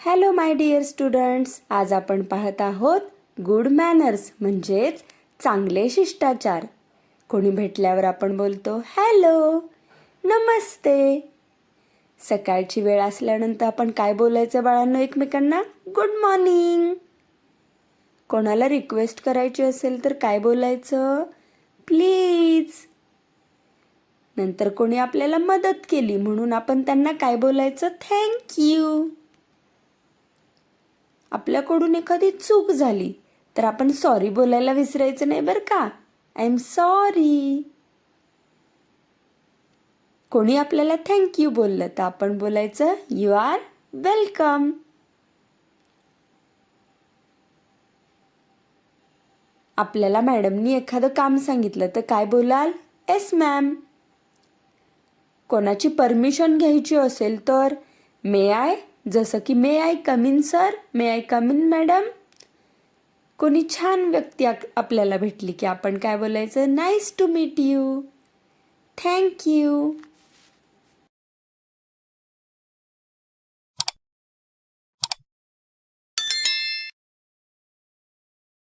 Hello my dear students आज आपण पाहत आहोत गुड मॅनर्स म्हणजेच चांगले शिष्टाचार. कोणी भेटल्यावर आपण बोलतो हॅलो नमस्ते. सकाळची वेळ असल्यानंतर आपण काय बोलायचं बाळांनो एकमेकांना? गुड मॉर्निंग कोणाला रिक्वेस्ट करायची असेल तर काय बोलायचं? प्लीज नंतर कोणी आपल्याला मदत केली म्हणून आपण त्यांना काय बोलायचं? थँक्यू आपल्याकडून एखादी चूक झाली तर आपण सॉरी बोलायला विसरायचं नाही बरं का? आय एम सॉरी कोणी आपल्याला थँक्यू बोललं तर आपण बोलायचं यू आर वेलकम आपल्याला मॅडमनी एखादं काम सांगितलं तर काय बोलाल? येस मॅम कोणाची परमिशन घ्यायची असेल तर मे आय जसं की may I come in sir may I come in madam कोणी छान व्यक्ती आप- आपल्याला भेटली की आपण काय बोलायचं? Nice to meet you thank you